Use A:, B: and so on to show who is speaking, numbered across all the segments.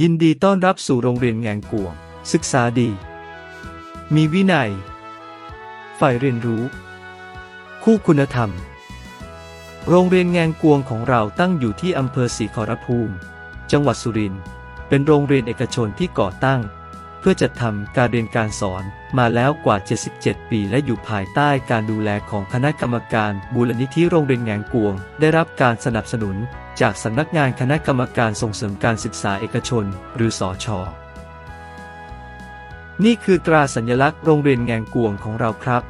A: ยินดีต้อนรับสู่โรงเรียนแงงกวง ศึกษาดี มีวินัย ฝ่ายเรียนรู้ คู่คุณธรรม โรงเรียนแงงกวงของเราตั้งอยู่ที่อำเภอศรีขอรภูมิ จังหวัดสุรินทร์เป็นโรงเรียนเอกชนที่ก่อตั้ง เพื่อจัดทำการเรียนการสอนมาแล้วกว่า 77 ปีและอยู่ภายใต้การดูแลของคณะกรรมการบูรณิธิโรงเรียนแงงกวง ได้รับการสนับสนุน จากสำนักงานคณะกรรมการส่งเสริมการศึกษาเอกชน หรือสอชอนี่คือตราสัญลักษณ์โรงเรียนแงงกวงของเราครับ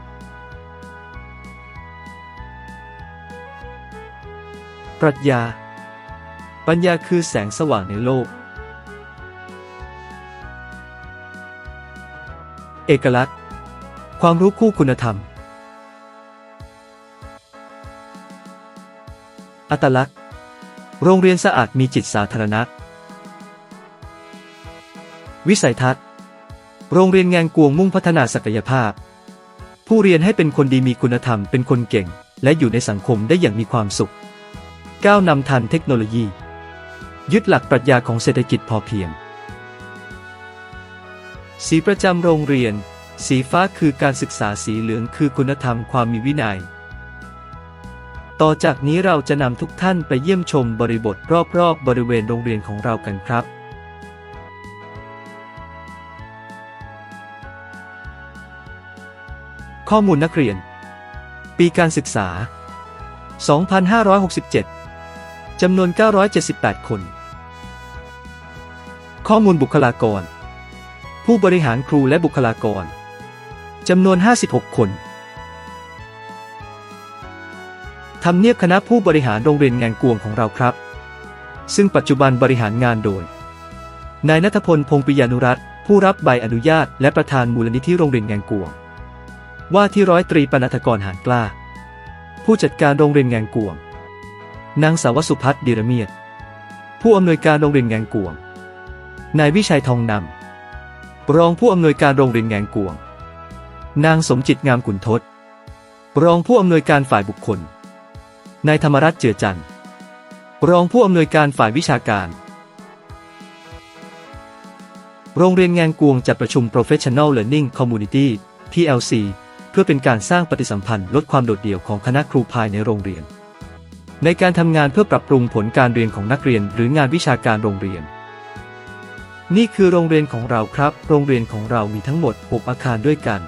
A: ปรัชญา ปัญญาคือแสงสว่างในโลก เอกลักษณ์ ความรู้คู่คุณธรรม อัตลักษณ์ โรงเรียนสะอาดมีจิตสาธารณะ วิสัยทัศน์ โรงเรียนแงงกวงมุ่งพัฒนาศักยภาพ ผู้เรียนให้เป็นคนดีมีคุณธรรมเป็นคนเก่ง และอยู่ในสังคมได้อย่างมีความสุข ก้าวนำทันเทคโนโลยี ยึดหลักปรัชญาของเศรษฐกิจพอเพียง สีประจำโรงเรียน สีฟ้าคือการศึกษาสีเหลืองคือคุณธรรมความมีวินัย ต่อจากนี้เราจะนำทุกท่านไปเยี่ยมชมบริบทรอบๆบบริเวณโรงเรียนของเรากันครับข้อมูลนักเรียน ปีการศึกษา 2567 จำนวน 978 คน ข้อมูลบุคลากร ผู้บริหารครูและบุคลากร จำนวน 56 คน ทำเนียบคณะผู้บริหารโรงเรียนแงงกวงของเราครับ ซึ่งปัจจุบันบริหารงานโดย นายนัทพลพงปิยานุรัตน์ผู้รับใบอนุญาต และประธานมูลนิธิโรงเรียนแงงกวง ว่าที่ร้อยตรีปนัธกรหานกล้า ผู้จัดการโรงเรียนแงงกวง นางสาวสุพัฒน์ดีระเมียดผู้อำนวยการโรงเรียนแงงกวง นายวิชัยทองนำรองผู้อำนวยการโรงเรียนแงงกวง นางสมจิตงามขุนทศรองผู้อำนวยการฝ่ายบุคคล นายธรรมรัตน์เจือจันทร์รองผู้อำนวยการฝ่ายวิชาการ โรงเรียนแงงกวงจัดประชุม Professional Learning Community PLC เพื่อเป็นการสร้างปฏิสัมพันธ์ลดความโดดเดี่ยวของคณะครูภายในโรงเรียน ในการทำงานเพื่อปรับปรุงผลการเรียนของนักเรียนหรืองานวิชาการโรงเรียน นี่คือโรงเรียนของเราครับ โรงเรียนของเรามีทั้งหมด 6 อาคารด้วยกัน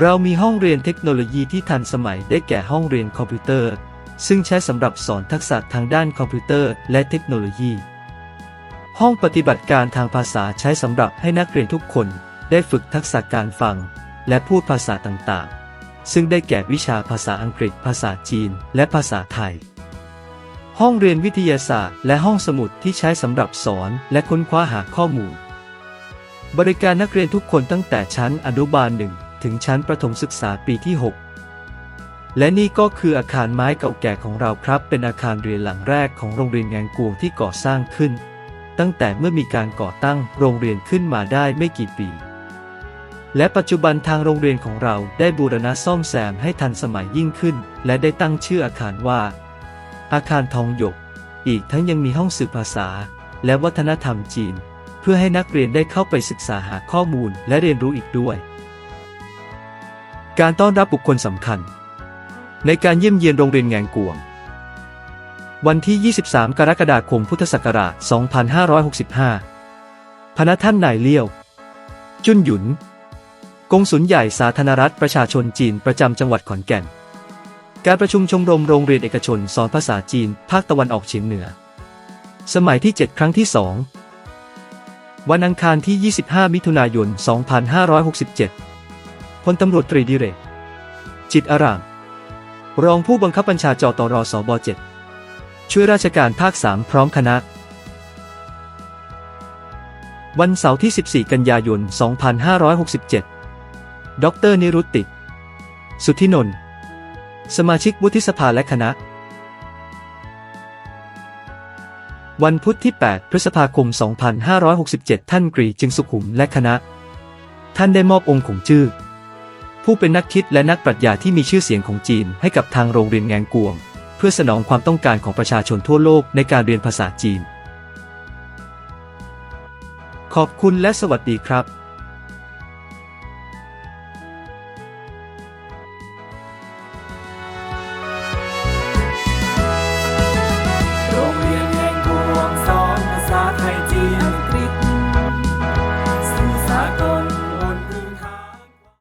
A: เรามีห้องเรียนเทคโนโลยีที่ทันสมัยได้แก่ห้องเรียนคอมพิวเตอร์ ซึ่งใช้สำหรับสอนทักษะทางด้านคอมพิวเตอร์และเทคโนโลยี ห้องปฏิบัติการทางภาษาใช้สำหรับให้นักเรียนทุกคนได้ฝึกทักษะการฟัง และพูดภาษาต่างๆ ซึ่งได้แก่วิชาภาษาอังกฤษ ภาษาจีน และภาษาไทย ห้องเรียนวิทยาศาสตร์ และห้องสมุดที่ใช้สำหรับสอนและค้นคว้าหาข้อมูล บริการนักเรียนทุกคนตั้งแต่ชั้นอนุบาลหนึ่ง ถึงชั้นประถมศึกษาปีที่ 6 และนี่ก็คืออาคารไม้เก่าแก่ของเราครับ เป็นอาคารเรียนหลังแรกของโรงเรียนแงงกวงที่ก่อสร้างขึ้น ตั้งแต่เมื่อมีการก่อตั้งโรงเรียนขึ้นมาได้ไม่กี่ปี และปัจจุบันทางโรงเรียนของเราได้บูรณะซ่อมแซมให้ทันสมัยยิ่งขึ้น และได้ตั้งชื่ออาคารว่า อาคารทองหยก อีกทั้งยังมีห้องสื่อภาษา และวัฒนธรรมจีนเพื่อให้นักเรียนได้เข้าไปศึกษาหาข้อมูลและเรียนรู้อีกด้วย การต้อนรับบุคคลสำคัญ ในการเยี่ยมเยียนโรงเรียนแงงกวง วันที่ 23 กรกฎาคมพุทธศักราช 2565 พนักท่านนายเลี้ยว จุนหยุน กงสุลใหญ่สาธารณรัฐประชาชนจีนประจำจังหวัดขอนแก่น การประชุมชมรมโรงเรียนเอกชนสอนภาษาจีน ภาคตะวันออกเฉียงเหนือ สมัยที่ 7 ครั้งที่ 2 วันอังคารที่ 25 มิถุนายน 2567 พลตำรวจตรีดิเรก จิตราราม รองผู้บังคับบัญชาจตรสบ7ช่วยราชการภาค 3 พร้อมคณะ วันเสาร์ที่ 14 กันยายน 2567 ดร นิรุตติ สุทธินนท์สมาชิกวุฒิสภาและคณะ วันพุธที่ 8 พฤษภาคม 2567 ท่านกรีจึงสุขุมและคณะ ท่านได้มอบองค์ขงจื้อ ผู้เป็นนักคิดและนักปรัชญาที่มีชื่อเสียงของจีนให้กับทางโรงเรียนแงงกวง เพื่อสนองความต้องการของประชาชนทั่วโลกในการเรียนภาษาจีน ขอบคุณและสวัสดีครับ